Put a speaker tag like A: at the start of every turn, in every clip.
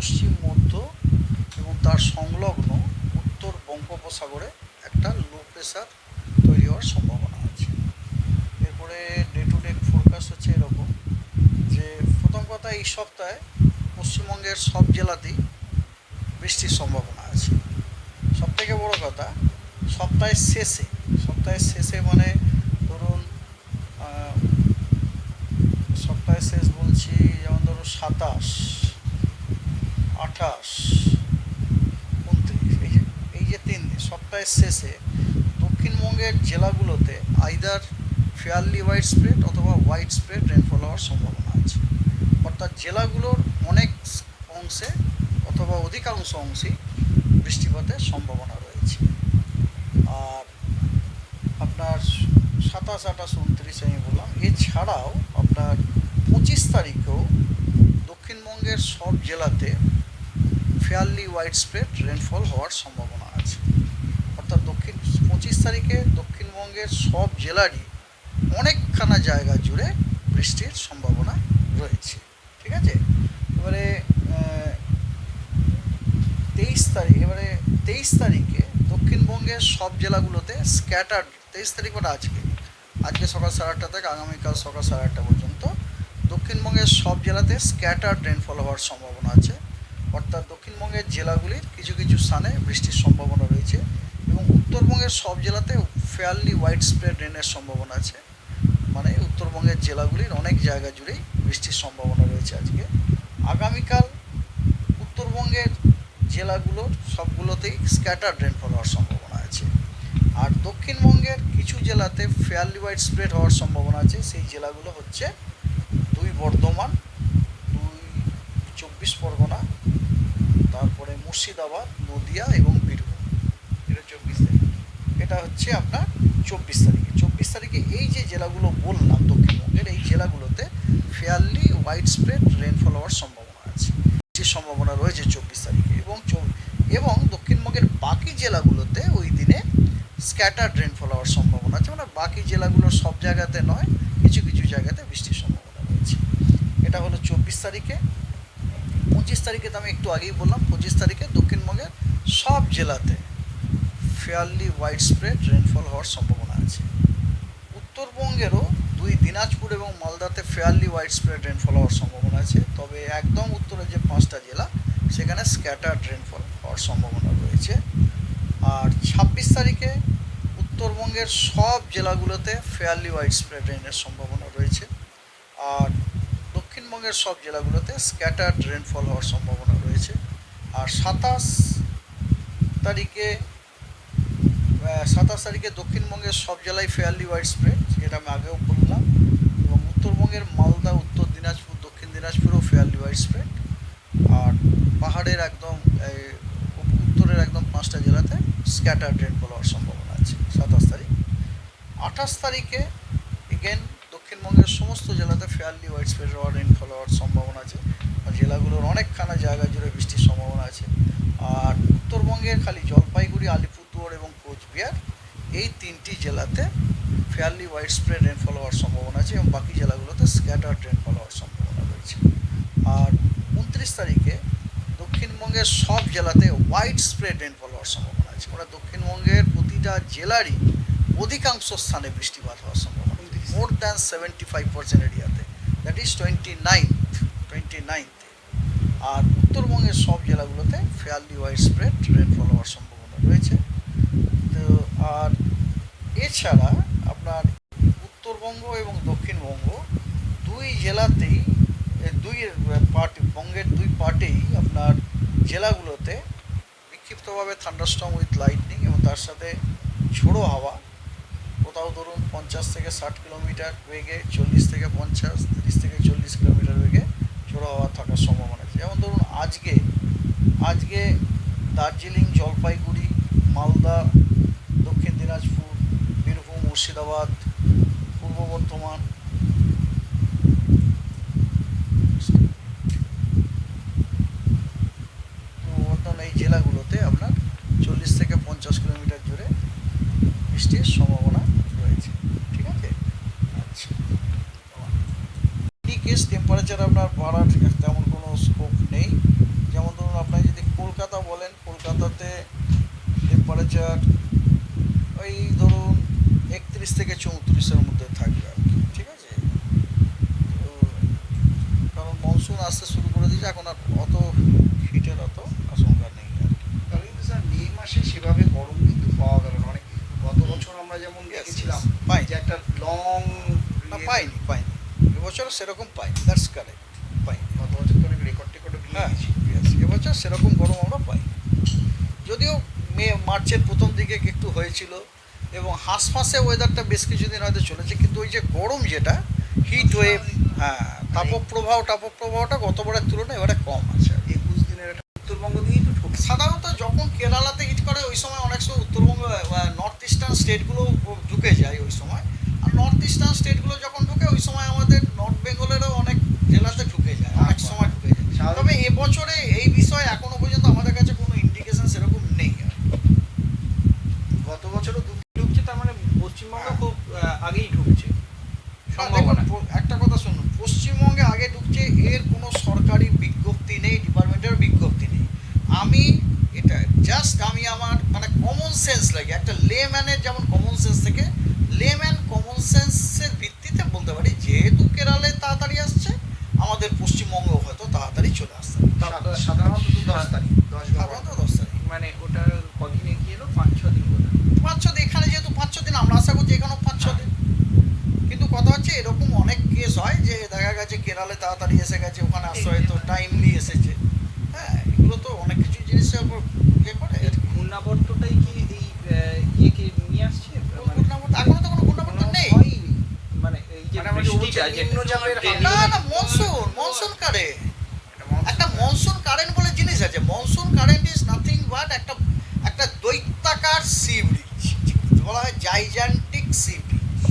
A: পশ্চিম মধ্য এবং তার সংলগ্ন উত্তর বঙ্গোপসাগরে একটা লো প্রেশার তৈরি হওয়ার সম্ভাবনা আছে। এরপরে ডে টু ডে ফোরকাস্ট হচ্ছে এরকম যে প্রথম কথা এই সপ্তাহে পশ্চিমবঙ্গের সব জেলাতেই বৃষ্টির সম্ভাবনা আছে। সব থেকে বড় কথা, সপ্তাহের শেষে সপ্তাহের শেষে মানে ধরুন সপ্তাহের শেষ বলছি যেমন ধরুন সাতাশ আঠাশ, উনত্রিশ, এই যে এই যে তিন দিন, সপ্তাহের শেষে দক্ষিণবঙ্গের জেলাগুলোতে আইদার ফেয়ারলি হোয়াইট স্প্রেড অথবা হোয়াইট স্প্রেড রেনফল হওয়ার সম্ভাবনা আছে। অর্থাৎ জেলাগুলোর অনেক অংশে অথবা অধিকাংশ অংশেই বৃষ্টিপাতের সম্ভাবনা রয়েছে। আর আপনার সাতাশ, আঠাশ, উনত্রিশ আমি বললাম। এছাড়াও আপনার পঁচিশ তারিখেও দক্ষিণবঙ্গের সব জেলাতে ফেয়ারলি হোয়াইট স্প্রেড রেনফল হওয়ার সম্ভাবনা আছে। অর্থাৎ দক্ষিণ, পঁচিশ তারিখে দক্ষিণবঙ্গের সব জেলারই অনেকখানা জায়গা জুড়ে বৃষ্টির সম্ভাবনা রয়েছে। ঠিক আছে? এবারে তেইশ তারিখ, এবারে তেইশ তারিখে দক্ষিণবঙ্গের সব জেলাগুলোতে স্ক্যাটার তেইশ তারিখ ওটা আজকে আজকে সকাল সাড়ে আটটা থেকে আগামীকাল সকাল সাড়ে আটটা পর্যন্ত দক্ষিণবঙ্গের সব জেলাতে স্ক্যাটার রেনফল হওয়ার সম্ভাবনা আছে। অর্থাৎ দক্ষিণবঙ্গের জেলাগুলির কিছু কিছু স্থানে বৃষ্টির সম্ভাবনা রয়েছে এবং উত্তরবঙ্গের সব জেলাতে ফেয়ারলি হোয়াইট স্প্রেড রেনের সম্ভাবনা আছে। মানে উত্তরবঙ্গের জেলাগুলির অনেক জায়গা জুড়েই বৃষ্টির সম্ভাবনা রয়েছে আজকে। আগামীকাল উত্তরবঙ্গের জেলাগুলোর সবগুলোতেই স্ক্যাটার রেনফল হওয়ার সম্ভাবনা আছে। আর দক্ষিণবঙ্গের কিছু জেলাতে ফেয়ারলি হোয়াইট স্প্রেড হওয়ার সম্ভাবনা আছে। সেই জেলাগুলো হচ্ছে দুই বর্ধমান, দুই চব্বিশ পরগনা মুর্শিদাবাদ, নদিয়া এবং বীরভূম। এটা চব্বিশ তারিখ। এটা হচ্ছে আপনার চব্বিশ তারিখে। চব্বিশ তারিখে এই যে জেলাগুলো বললাম দক্ষিণবঙ্গের, এই জেলাগুলোতে ফেয়ারলি হোয়াইট স্প্রেড রেনফল হওয়ার সম্ভাবনা আছে। বৃষ্টির সম্ভাবনা রয়েছে চব্বিশ তারিখে। এবং এবং দক্ষিণবঙ্গের বাকি জেলাগুলোতে ওই দিনে স্ক্যাটার রেনফল হওয়ার সম্ভাবনা আছে। মানে বাকি জেলাগুলোর সব জায়গাতে নয়, কিছু কিছু জায়গাতে বৃষ্টির সম্ভাবনা রয়েছে। এটা হলো চব্বিশ তারিখে। পঁচিশ তারিখে তো আমি একটু আগেই বললাম, পঁচিশ তারিখে দক্ষিণবঙ্গের সব জেলাতে ফেয়ারলি হোয়াইট স্প্রেড রেনফল হওয়ার সম্ভাবনা আছে। উত্তরবঙ্গেরও দুই দিনাজপুর এবং মালদাতে ফেয়ারলি হোয়াইট স্প্রেড রেনফল হওয়ার সম্ভাবনা আছে, তবে একদম উত্তরে যে পাঁচটা জেলা, সেখানে স্ক্যাটার্ড রেনফল হওয়ার সম্ভাবনা রয়েছে। আর ছাব্বিশ তারিখে উত্তরবঙ্গের সব জেলাগুলোতে ফেয়ারলি হোয়াইট স্প্রেড রেনের সম্ভাবনা রয়েছে। আর দক্ষিণবঙ্গের সব জেলাগুলোতে স্ক্যাটার্ড রেনফল হওয়ার সম্ভাবনা রয়েছে। আর সাতাশ তারিখে সাতাশ তারিখে দক্ষিণবঙ্গের সব জেলায় ফেয়ারলি হোয়াইট স্প্রেড যেটা আমি আগেও বললাম। এবং উত্তরবঙ্গের মালদা, উত্তর দিনাজপুর, দক্ষিণ দিনাজপুরও ফেয়ারলি ওয়াইড স্প্রেড আর পাহাড়ের একদম উত্তরের একদম পাঁচটা জেলাতে স্ক্যাটার রেনফল হওয়ার সম্ভাবনা আছে সাতাশ তারিখ। আঠাশ তারিখে এগেন দক্ষিণবঙ্গের সমস্ত জেলাতে ফেয়ারলি হোয়াইট স্প্রেড হওয়ার রেনফল হওয়ার সম্ভাবনা আছে। আর জেলাগুলোর অনেকখানা জায়গা জুড়ে বৃষ্টির সম্ভাবনা আছে। আর উত্তরবঙ্গের খালি জলপাইগুড়ি আলিপুরদুয়ার এবং কোচবিহার এই তিনটি জেলাতে ফেয়ারলি হোয়াইট স্প্রেড রেনফল হওয়ার সম্ভাবনা আছে এবং বাকি জেলাগুলোতে স্ক্যাটার রেনফল হওয়ার সম্ভাবনা রয়েছে। আর উনত্রিশ তারিখে দক্ষিণবঙ্গের সব জেলাতে হোয়াইট স্প্রেড রেনফল হওয়ার সম্ভাবনা আছে। মানে দক্ষিণবঙ্গের প্রতিটা জেলারই অধিকাংশ স্থানে বৃষ্টিপাত হওয়ার সম্ভাবনা more than seventy five percent এরিয়াতে that is twenty ninth twenty নাইনথে আর উত্তরবঙ্গের সব জেলাগুলোতে ফেয়ারলি ওয়াইড স্প্রেড রেনফল হওয়ার সম্ভাবনা রয়েছে। তো আর এছাড়া আপনার উত্তরবঙ্গ এবং দক্ষিণবঙ্গ দুই জেলাতেই, দুই পার্ট বঙ্গের দুই পার্টেই আপনার জেলাগুলোতে বিক্ষিপ্তভাবে থান্ডারস্টর্ম উইথ লাইটনিং এবং তার সাথে ঝোড়ো হাওয়া কোথাও ধরুন পঞ্চাশ থেকে ষাট কিলোমিটার বেগে, চল্লিশ থেকে পঞ্চাশ, তিরিশ থেকে চল্লিশ কিলোমিটার বেগে ঝোড়ো হওয়া থাকার সম্ভাবনা আছে। যেমন ধরুন আজকে আজকে দার্জিলিং, জলপাইগুড়ি, মালদা, দক্ষিণ দিনাজপুর, বীরভূম, মুর্শিদাবাদ, পূর্ব বর্ধমান এছাড়া আপনার ভাড়া তেমন কোনো স্কোপ নেই। যেমন ধরুন আপনি যদি কলকাতা বলেন, কলকাতাতে টেম্পারেচার ওই ধরুন একত্রিশ থেকে চৌত্রিশের মধ্যে থাকবে আর কি, ঠিক আছে? তো কারণ মনসুন আসতে শুরু করে দিয়েছে, এখন আর অত এবছর সেরকম পাই দ্যাটস কারেক্ট পাই
B: গত বছর তো অনেক রেকর্ড টেকর্ড
A: হ্যাঁ। এবছর সেরকম গরম আমরা পাই যদিও মে মার্চের প্রথম দিকে একটু হয়েছিল এবং হাঁসফাঁসে ওয়েদারটা বেশ কিছুদিন হয়তো চলেছে কিন্তু ওই যে গরম যেটা হিট ওয়েভ হ্যাঁ তাপপ্রবাহ তাপপ্রবাহটা গতবারের তুলনায় এবারে কম আছে।
B: একুশ দিনের একটা উত্তরবঙ্গ দিয়েই তো
A: সাধারণত যখন কেরালাতে হিট করে ওই সময় অনেক সময় উত্তরবঙ্গ নর্থ ইস্টার্ন স্টেটগুলো ঢুকে যায় ওই সময়। নর্থ ইস্টার্ন স্টেটগুলো যখন ঢুকে ওই সময় আমাদের নর্থ বেঙ্গলেরও অনেক জেলাতে ঢুকে যায় অনেক সময় ঢুকে যায়। তবে এবছরে এই বিষয়ে এখনও পর্যন্ত আমাদের কাছে কোনো ইন্ডিকেশন সেরকম নেই আর কি।
B: গত বছরও দু
C: ঢুকছে তার মানে পশ্চিমবঙ্গ
A: হ্যাঁ।
C: খুব আহ, আগেই ঢুকছে
A: আর দেখুন,
C: সম্ভাবনা
A: প- একটা কথা শুনুন পশ্চিমবঙ্গে আগে ঢুকছে এর কোনো সরকারি বিজ্ঞপ্তি নেই ডিপার্টমেন্টের বিজ্ঞপ্তি নেই আমি এটা জাস্ট আমি আমার মানে কমন সেন্স লাগে একটা লেম্যানের যেমন কমন সেন্স থেকে লেম্যান কমন সেন্সের ভিত্তিতে বলতে পারি যেহেতু কেরালে তাড়াতাড়ি আসছে আমাদের পশ্চিমবঙ্গেও হয়তো তাড়াতাড়ি চলে আসতে পারে।
B: সা- সাধারণত তো দশ তারিখ দশ বা
A: সাধারণত দশ তারিখ
C: মানে ওটা কদিন এগিয়ে এলো পাঁচ ছ দিন বোধ
A: পাঁচ ছ দিন এখানে যেহেতু পাঁচ ছ দিন আমরা আশা করছি এখানেও পাঁচ ছ দিন কিন্তু কথা হচ্ছে এরকম অনেক কেস হয় যে দেখা গেছে কেরালে তাড়াতাড়ি এসে গেছে ওখানে আসতে হয়তো টাইমলি এসেছে হ্যাঁ এগুলো তো অনেক কিছু জিনিসের উপর ইয়ে করে আর কি।
C: ঘূর্ণাবর্তটাই কি এই আহ, ইয়েকে নিয়ে আসছে মানে
A: ঘূর্ণাবর্ত- এখনও তো কোনো ঘূর্ণাবর্ত নেই
B: হয়নি।
C: মানে এই যে
A: না না মনসুন মনসুন কারেন্ট একটা
B: মনসুন-
A: কারেন্ট বলে জিনিস আছে। Monsoon current is nothing but একটা একটা দৈত্যাকার সি ব্রিজ বলা হয় জাইজান্টিক সি ব্রিজ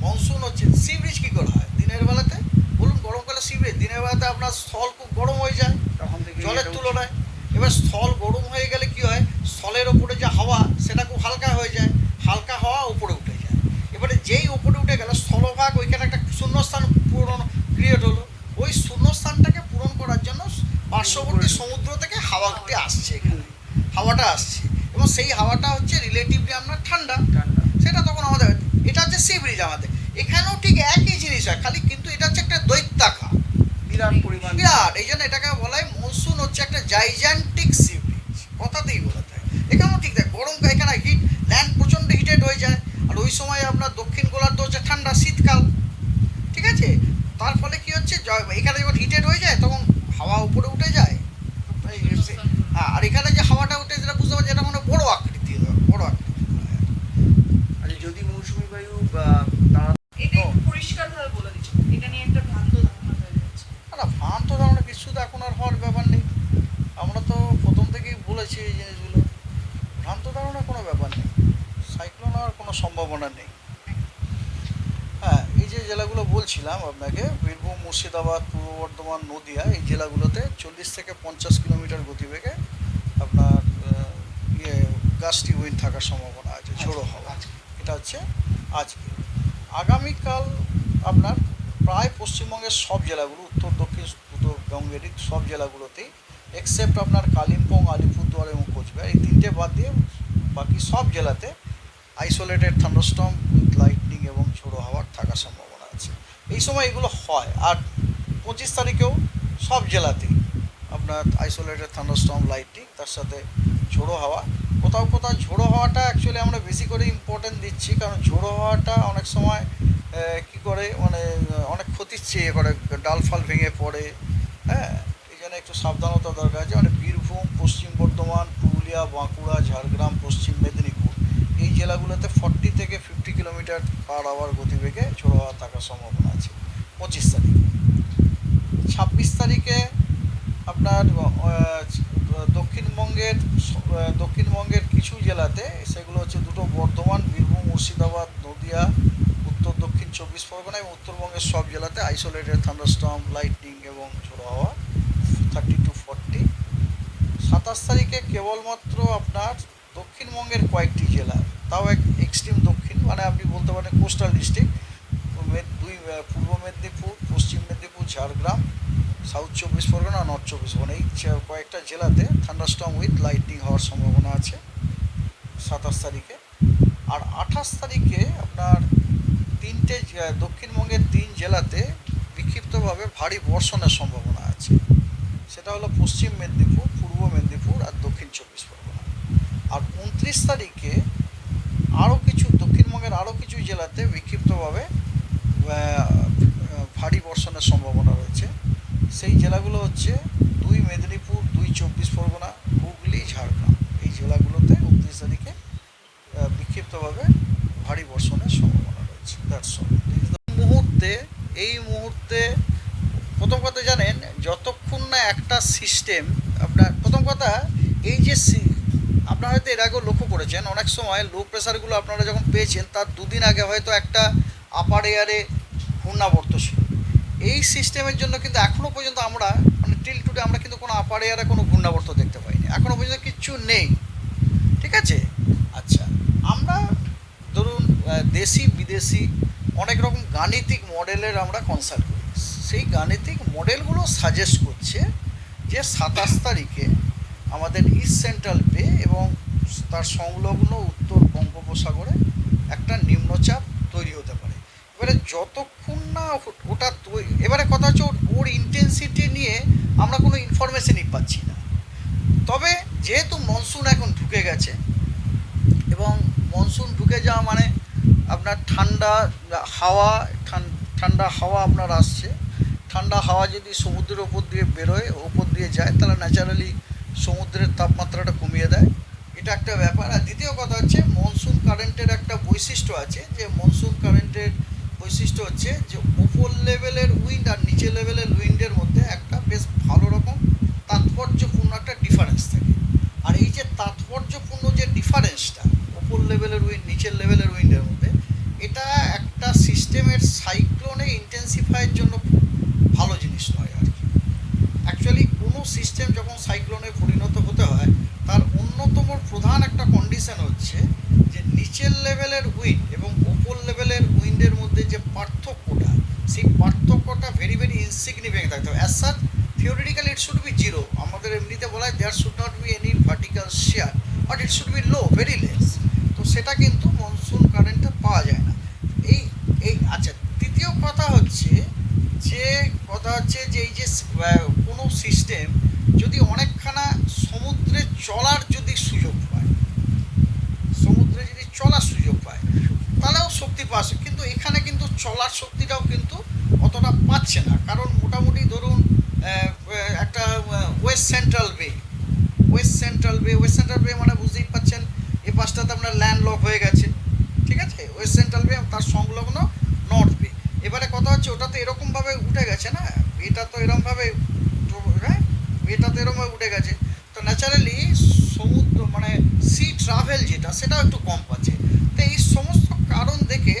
A: মনসুন হচ্ছে সি ব্রিজ কী করে হয়? দিনের বেলাতে? বলুন গরমকালে সি ব্রিজ দিনের বেলাতে আপনার স্থল খুব গরম হয়ে যায়।
B: তখন
A: জলের তুলনায়। এবার স্থল গরম হয়ে গেলে কি হয় স্থলের ওপরে যে হাওয়া সেটা খুব হালকা হয়ে যায় হালকা হাওয়া উপরে উঠে যায় এবারে যেই উপরে উঠে গেল স্থলভাগ ওইখানে একটা শূন্যস্থান পূরণ ক্রিয়েট হলো ওই শূন্যস্থানটাকে পূরণ করার জন্য পার্শ্ববর্তী সমুদ্র থেকে হাওয়াটি আসছে এখানে হাওয়াটা আসছে এবং সেই হাওয়াটা হচ্ছে রিলেটিভলি আপনার ঠান্ডা
C: ঠান্ডা
A: সেটা তখন আমাদের এটা হচ্ছে সি ব্রিজ আমাদের এখানেও ঠিক একই জিনিস হয় খালি কিন্তু এটা হচ্ছে একটা দৈত্যাকার
B: বিরাট পরিমাণ
A: বিরাট এই জন্য এটাকে বলা হয় মনসুন হচ্ছে একটা জাইজান্টিক সি ব্রিজ কথাতেই বলা যায় এখানেও ঠিক দেখ গরম এখানে হিট ল্যান্ড প্রচণ্ড হিটেড হয়ে যায় আর ওই সময় আপনার দক্ষিণ গোলার্ধ হচ্ছে ঠান্ডা শীতকাল ঠিক আছে তার ফলে কি হচ্ছে জ- এখানে যখন হিটেড হয়ে যায় তখন হাওয়া উপরে উঠে যায় এই হচ্ছে- হ্যাঁ আর এখানে যে হাওয়াটা উঠে যেটা বুঝতে পারছি এটা মানে বড় আকৃতি বড় আকৃতি
B: আচ্ছা যদি মৌসুমী বায়ু বা তারা
D: এটা একটু পরিষ্কারভাবে বলে দিচ্ছি এটা নিয়ে একটা ভ্রান্ত ধারণা হয়ে যাচ্ছে
A: না ভ্রান্ত ধারণা কিছু তো এখন আর হওয়ার ব্যাপার নেই আমরা তো প্রথম থেকেই বলেছি এই জিনিসগুলো ভ্রান্ত ধারণা কোনো ব্যাপার নেই সাইক্লোন হওয়ার কোনো সম্ভাবনা নেই। হ্যাঁ এই যে জেলাগুলো বলছিলাম আপনাকে বীরভূম মুর্শিদাবাদ পূর্ব বর্ধমান নদিয়া এই জেলাগুলোতে চল্লিশ থেকে পঞ্চাশ কিলোমিটার গতিবেগে আপনার ইয়ে গাছটি উইন থাকার সম্ভাবনা আছে ঝোড়ো হওয়া। এটা হচ্ছে আজকে। আগামীকাল আপনার প্রায় পশ্চিমবঙ্গের সব জেলাগুলো উত্তর দক্ষিণ উত্তরবঙ্গেরই সব জেলাগুলোতেই এক্সেপ্ট আপনার কালিম্পং আলিপুরদুয়ার এবং কোচবিহার এই তিনটে বাদ দিয়ে বাকি সব জেলাতে আইসোলেটেড থান্ডারস্টর্ম উইথ লাইটনিং এবং ঝোড়ো হাওয়ার থাকার সম্ভাবনা আছে। এই সময় এগুলো হয়। আর পঁচিশ তারিখেও সব জেলাতেই আপনার আইসোলেটেড থান্ডারস্টর্ম লাইটনিং তার সাথে ঝোড়ো হাওয়া। কোথাও কোথাও ঝোড়ো হাওয়াটা অ্যাকচুয়ালি আমরা বেশি করে ইম্পর্টেন্ট দিচ্ছি, কারণ ঝোড়ো হাওয়াটা অনেক সময় কি করে মানে অনেক ক্ষতির চেয়ে করে। ডাল ফাল ভেঙে পড়ে হ্যাঁ? এই জন্য একটু সাবধানতা দরকার আছে। মানে বীরভূম, পশ্চিম বর্ধমান, পুরুলিয়া, বাঁকুড়া, ঝাড়গ্রাম, পশ্চিম মেদিনীপুর এই জেলাগুলোতে ফর্টি থেকে ফিফটি কিলোমিটার পার আওয়ার গতিবেগে ঝোড়ো হাওয়া থাকার সম্ভাবনা আছে। পঁচিশ তারিখে। ছাব্বিশ তারিখে আপনার দক্ষিণবঙ্গের দক্ষিণবঙ্গের কিছু জেলাতে সেগুলো হচ্ছে দুটো বর্ধমান, বীরভূম, মুর্শিদাবাদ, নদিয়া, উত্তর, দক্ষিণ চব্বিশ পরগনা এবং উত্তরবঙ্গের সব জেলাতে আইসোলেটেড থান্ডারস্টর্ম লাইটনিং এবং ঝোড়ো হাওয়া থার্টি টু ফর্টি সাতাশ তারিখে কেবলমাত্র আপনার দক্ষিণবঙ্গের কয়েকটি জেলা তাও এক এক্সট্রিম দক্ষিণ মানে আপনি বলতে পারেন কোস্টাল ডিস্ট্রিক্ট দুই পূর্ব মেদিনীপুর, পশ্চিম মেদিনীপুর, ঝাড়গ্রাম সাউথ চব্বিশ পরগনা নর্থ চব্বিশ পরগনা, এই কয়েকটা জেলাতে থান্ডারস্টর্ম উইথ লাইটনিং হওয়ার সম্ভাবনা আছে সাতাশ তারিখে। আর আঠাশ তারিখে আপনার তিনটে দক্ষিণবঙ্গের তিন জেলাতে বিক্ষিপ্তভাবে ভারী বর্ষণের সম্ভাবনা আছে। সেটা হলো পশ্চিম মেদিনীপুর, পূর্ব মেদিনীপুর আর দক্ষিণ চব্বিশ পরগনা। আর উনত্রিশ তারিখে আরও কিছু, দক্ষিণবঙ্গের আরও কিছু জেলাতে বিক্ষিপ্তভাবে ভারী বর্ষণের সম্ভাবনা রয়েছে। সেই জেলাগুলো হচ্ছে দুই মেদিনীপুর, দুই চব্বিশ পরগনা, হুগলি, ঝাড়গ্রাম। এই জেলাগুলোতে উনত্রিশ তারিখে বিক্ষিপ্তভাবে ভারী বর্ষণের সম্ভাবনা রয়েছে। মুহূর্তে, এই মুহূর্তে প্রথম কথা জানেন, যতক্ষণ না একটা সিস্টেম আপনার প্রথম কথা, এই যে আপনারা হয়তো এর আগেও লক্ষ্য করেছেন, অনেক সময় লো প্রেশারগুলো আপনারা যখন পেয়েছেন, তার দুদিন আগে হয়তো একটা আপার এয়ারে ঘূর্ণাবর্ত ছিল। এই সিস্টেমের জন্য কিন্তু এখনও পর্যন্ত আমরা মানে টিল টুডে আমরা কিন্তু কোনো আপার এয়ারে কোনো ঘূর্ণাবর্ত দেখতে পাইনি। এখনও পর্যন্ত কিচ্ছু নেই। ঠিক আছে? আচ্ছা আমরা ধরুন দেশি, বিদেশি অনেক রকম গাণিতিক মডেলের আমরা কনসাল্ট করি। সেই গাণিতিক মডেলগুলো সাজেস্ট করছে যে সাতাশ তারিখে আমাদের ইস্ট সেন্ট্রাল বে এবং তার সংলগ্ন উত্তর বঙ্গোপসাগরে একটা নিম্নচাপ তৈরি হতে পারে। এবারে যতক্ষণ না ওটা তৈরি এবারে কথা হচ্ছে ওর- ইন্টেন্সিটি নিয়ে আমরা কোনো ইনফরমেশনই পাচ্ছি না। তবে যেহেতু মনসুন এখন ঢুকে গেছে, এবং মনসুন ঢুকে যাওয়া মানে আপনার ঠান্ডা, হাওয়া, ঠান- ঠান্ডা হাওয়া আপনার আসছে। ঠান্ডা হাওয়া যদি সমুদ্রের ওপর দিয়ে বেরোয় ওপর দিয়ে যায়, তাহলে ন্যাচারালি সমুদ্রের তাপমাত্রাটা কমিয়ে দেয়। এটা একটা ব্যাপার। আর দ্বিতীয় কথা হচ্ছে মনসুন কারেন্টের একটা বৈশিষ্ট্য আছে যে মনসুন কারেন্টের বৈশিষ্ট্য হচ্ছে যে, উপর লেভেলের উইন্ড আর নিচে লেভেলের উইন্ডের মধ্যে একটা বেশ ভালো রকম তাৎপর্যপূর্ণ একটা ডিফারেন্স থাকে আর এই যে তাৎপর্যপূর্ণ যে ডিফারেন্সটা উপর লেভেলের উইন্ড নিচের লেভেলের উইন্ডের মধ্যে এটা একটা সিস্টেমের সাইক্লোনে ইন্টেন্সিফাইয়ের জন্য খুব ভালো জিনিস নয় আর কি অ্যাকচুয়ালি কোনো সিস্টেম যখন সাইক্লোনে পরিণত হতে হয় তার অন্যতম প্রধান একটা কন্ডিশন হচ্ছে যে নিচের লেভেলের উইন্ড এবং ওপর লেভেলের উইন্ডের মধ্যে যে পার্থক্যটা সেই পার্থক্যটা ভেরি ভেরি হবে as such theoretically it should be zero আমাদের এমনিতে বলা হয় there should not be any vertical shear but it should be low very less তো সেটা কিন্তু মনসুন কারেন্টে পাওয়া যায় না। এই এই আচ্ছা তৃতীয় কথা হচ্ছে যে, কথা হচ্ছে যে এই যে কোনো সিস্টেম যদি অনেকখানা সমুদ্রে চলার যদি সুযোগ পায়, সমুদ্রে যদি চলার সুযোগ পায়, তাহলেও শক্তি পাচ্ছে কিন্তু এখানে কিন্তু চলার শক্তিটাও কিন্তু অতটা পাচ্ছে না। কারণ মোটামুটি ধরুন একটা west central bay west central bay west central bay মানে বুঝতেই পাচ্ছেন এই পাশটাতে আপনার ল্যান্ড লক হয়ে গেছে। ঠিক আছে? ওয়েস্ট সেন্ট্রাল বে তার সংলগ্ন নর্থ বে এবারে কথা হচ্ছে ওটা তো এরকমভাবে উঠে গেছে না? এটা তো এরকমভাবে হ্যাঁ? এটা তো এরকমভাবে উঠে গেছে। তো ন্যাচারালি সমুদ্র মানে সি ট্রাভেল যেটা, সেটাও একটু কম পাচ্ছে। তো এই সমস্ত কারণ দেখে